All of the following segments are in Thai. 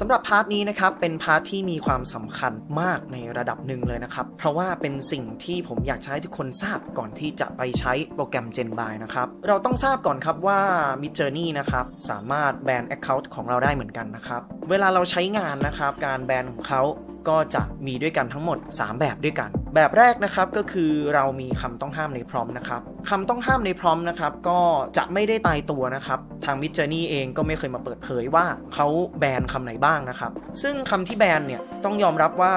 สำหรับพาร์ทนี้นะครับเป็นพาร์ทที่มีความสำคัญมากในระดับหนึ่งเลยนะครับ เพราะว่าเป็นสิ่งที่ผมอยากให้ทุกคนทราบก่อนที่จะไปใช้โปรแกรม GenBy นะครับ เราต้องทราบก่อนครับว่า Midjourney นะครับ สามารถแบน Account ของเราได้เหมือนกันนะครับ เวลาเราใช้งานนะครับ การแบนของเขา ก็จะมีด้วยกันทั้งหมด 3 แบบด้วยกัน แบบแรกนะครับก็คือเรามีคำต้องห้ามในพร้อมนะครับคำต้องห้ามในพร้อมนะครับก็จะไม่ได้ตายตัวนะครับ ทาง Midjourney เองก็ไม่เคยมาเปิดเผยว่าเขาแบนคำไหนบ้างนะครับ ซึ่งคำที่แบนเนี่ยต้องยอมรับว่า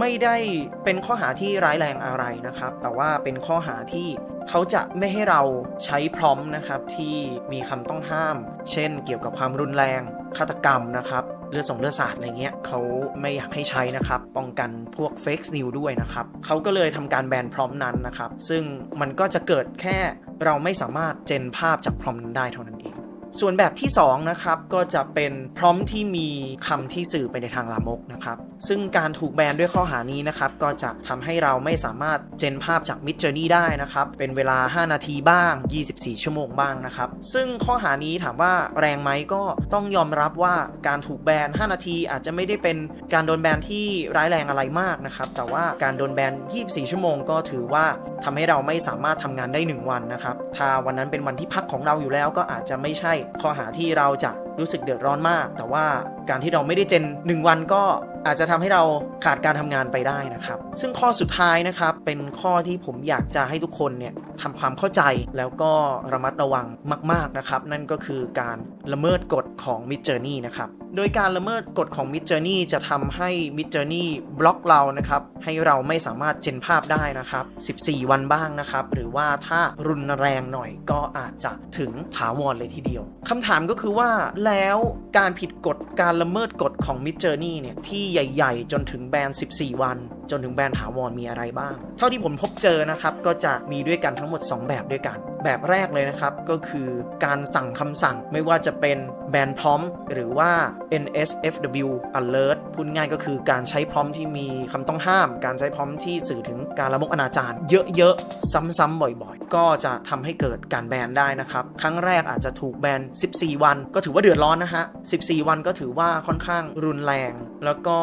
ไม่ได้เป็นข้อหาที่ร้ายแรงอะไรนะครับ แต่ว่าเป็นข้อหาที่เขาจะไม่ให้เราใช้พร้อมนะครับที่มีคำต้องห้าม เช่น เกี่ยวกับความรุนแรงฆาตกรรมนะครับ ลือดส่งเลือดสาดอะไรเงี้ยเขาไม่อยากให้ใช้นะครับ ป้องกันพวกเฟกซ์นิวด้วยนะครับเขาก็เลยทำการแบนพร้อมนั้นนะครับ ซึ่งมันก็จะเกิดแค่เราไม่สามารถเจนภาพจากพร้อมนั้นได้เท่านั้นเอง ส่วนแบบที่2นะครับก็จะเป็นพร้อมที่มีคำที่สื่อไปในทางลามกนะครับซึ่งการถูกแบนด้วยข้อหานี้นะครับก็จะทำให้เราไม่สามารถเจนภาพจาก Mid Journey ได้นะครับเป็นเวลา 5 นาทีบ้าง 24 ชั่วโมงบ้างนะครับซึ่งข้อหานี้ถามว่าแรงไหมก็ต้องยอมรับว่าการถูกแบน 5 นาทีอาจจะไม่ได้เป็นการโดนแบนที่ร้ายแรงอะไรมากนะครับแต่ว่าการโดนแบน 24 ชั่วโมง ก็ถือว่าทำให้เราไม่สามารถทำงานได้ 1 วันนะครับถ้าวันนั้นเป็นวันที่พักของเราอยู่แล้วก็อาจจะไม่ใช่ข้อหาที่เราจะรู้สึกเดือดร้อนมาก แต่ว่าการที่เราไม่ได้เจน 1 วันก็ อาจจะทำให้เราขาดการทำงานไปได้นะครับ ซึ่งข้อสุดท้ายนะครับเป็นข้อที่ผมอยากจะให้ทุกคนเนี่ยทำความเข้าใจแล้วก็ระมัดระวังมาก ๆนะครับ นั่นก็คือการละเมิดกฎของ Mid Journey นะครับโดยการละเมิดกฎของ Mid Journey จะทำให้ Mid Journey บล็อกเรานะครับ ให้เราไม่สามารถเจนภาพได้นะครับ 14 วันบ้างนะครับ หรือว่าถ้ารุนแรงหน่อยก็อาจจะถึงถาวรเลยทีเดียวคำถามก็คือว่าแล้วการผิดกฎการละเมิดกฎของ Mid Journey เนี่ยที่ใหญ่ ๆ จนถึงแบรนด์ 14 วัน จนถึงแบรนด์ถาวรมีอะไรบ้าง เท่าที่ผมพบเจอนะครับ ก็จะมีด้วยกันทั้งหมด 2 แบบด้วยกัน แบบแรกเลยนะครับ ก็คือการสั่งคำสั่งไม่ว่าจะเป็นแบนพร้อมหรือว่า NSFW alert พูดง่ายก็คือการใช้พร้อมที่มีคำต้องห้าม การใช้พร้อมที่สื่อถึงการละมกอนาจารเยอะๆ ซ้ำๆบ่อยๆ ก็จะทำให้เกิดการแบนได้นะครับ ครั้งแรกอาจจะถูกแบน 14 วัน ก็ถือว่าเดือดร้อนนะฮะ 14 วันก็ถือว่าค่อนข้างรุนแรง แล้วก็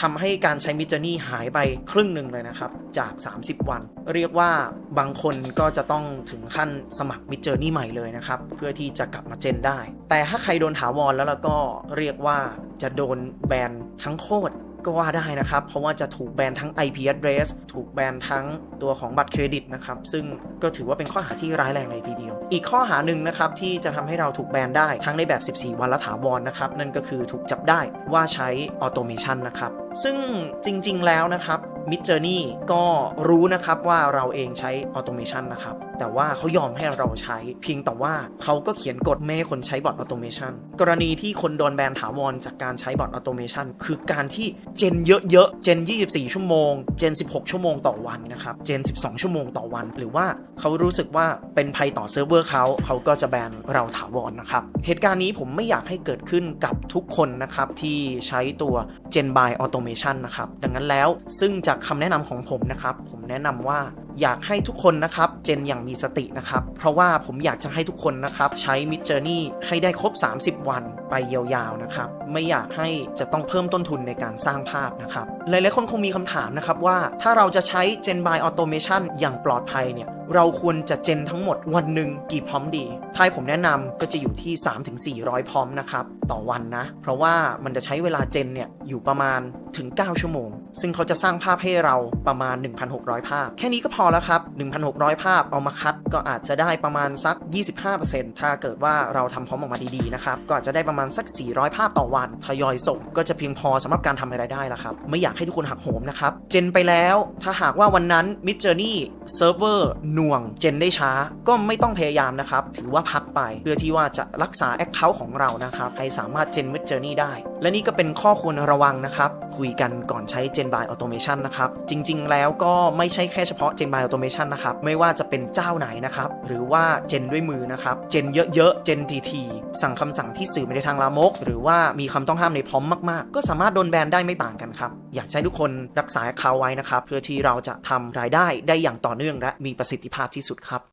ทำให้การใช้มิจ Journey หายไปครึ่งหนึ่งเลยนะครับ จาก 30 วัน เรียกว่าบางคนก็จะต้องถึงขั้นสมัครมิจ Journey ใหม่เลยนะครับ เพื่อที่จะกลับมาเจนได้ แต่ถ้าใครโดนถาวรแล้วแล้วก็เรียกว่าจะโดนแบนทั้งโคตรก็ว่าได้นะครับ เพราะว่าจะถูกแบนทั้ง IP address ถูกแบนทั้งตัวของบัตรเครดิตนะครับ ซึ่งก็ถือว่าเป็นข้อหาที่ร้ายแรงเลยทีเดียว อีกข้อหาหนึ่งนะครับที่จะทำให้เราถูกแบนได้ทั้งในแบบ 14 วันละถาวรนะครับ นั่นก็คือถูกจับได้ว่าใช้ออโตเมชันนะครับ ซึ่งจริง ๆ แล้วนะครับ Mid Journey ก็รู้นะครับว่าเราเองใช้ออโตเมชันนะครับแต่ว่าเขายอมให้เราใช้ เพียงแต่ว่าเขาก็เขียนกฎไม่ให้คนใช้บอทออโตเมชันกรณีที่คนโดนแบนถาวรจากการใช้บอทออโตเมชันคือการที่เจนเยอะๆ เจน 24 ชั่วโมง เจน 16 ชั่วโมงต่อวันนะครับ เจน 12 ชั่วโมงต่อวัน หรือว่าเขารู้สึกว่าเป็นภัยต่อเซิร์ฟเวอร์เขาเขาก็จะแบนเราถาวรนะครับ เหตุการณ์นี้ผมไม่อยากให้เกิดขึ้นกับทุกคนนะครับ ที่ใช้ตัว Gen by Automation นะครับ ดังนั้นแล้วซึ่งจากคำแนะนำของผมนะครับ ผมแนะนำว่า อยากให้ทุกคนนะครับเจนอย่างมีสตินะครับ เพราะว่าผมอยากจะให้ทุกคนนะครับ ใช้ Mid Journey ให้ได้ครบ 30 วันไปยาวๆนะครับ ไม่อยากให้จะต้องเพิ่มต้นทุนในการสร้างภาพนะครับ หลายๆคนคงมีคำถามนะครับว่าถ้าเราจะใช้ Gen by Automation อย่างปลอดภัยเนี่ยเราควรจะเจนทั้งหมดวันหนึ่งกี่พร้อมดีถ้าให้ผมแนะนำก็จะอยู่ที่ 3-400 พร้อมนะครับ ต่อวันนะ เพราะว่ามันจะใช้เวลาเจนเนี่ยอยู่ประมาณถึง 9 ชั่วโมง ซึ่งเขาจะสร้างภาพให้เราประมาณ 1,600 ภาพ แค่นี้ก็พอแล้วครับ 1,600 ภาพเอามาคัดก็อาจจะได้ประมาณสัก 25%ถ้าเกิดว่าเราทำพร้อมออกมาดีๆนะครับก็อาจจะได้ประมาณสัก 400 ภาพต่อวันทยอยส่ง ก็จะเพียงพอสำหรับการทำรายได้แล้วครับ ไม่อยากให้ทุกคนหักโหมนะครับ เจนไปแล้วถ้าหากว่าวันนั้น Mid Journey เซิร์ฟเวอร์หน่วง เจนได้ช้าก็ไม่ต้องพยายามนะครับ ถือว่าพักไปเพื่อที่ว่าจะรักษา Account ของเรานะครับให้สามารถเจน Mid Journey ได้ และนี่ก็เป็นข้อควรระวังนะครับ คุยกันก่อนใช้ Gen by Automation นะครับ จริง ๆ แล้วก็ไม่ใช่แค่เฉพาะ Gen by Automation นะครับ ไม่ว่าจะเป็นเจ้าไหนนะครับ หรือว่าเจนด้วยมือนะครับ เจนเยอะๆ เจนทีๆสั่งคำสั่งที่สื่อไปในทางลามก หรือว่ามีคำต้องห้ามในพร้อมมาก ๆ ก็สามารถโดนแบนได้ไม่ต่างกันครับ อยากให้ทุกคนรักษาเขาไว้นะครับ เพื่อที่เราจะทำรายได้ได้อย่างต่อเนื่องและมีประสิทธิภาพที่สุดครับ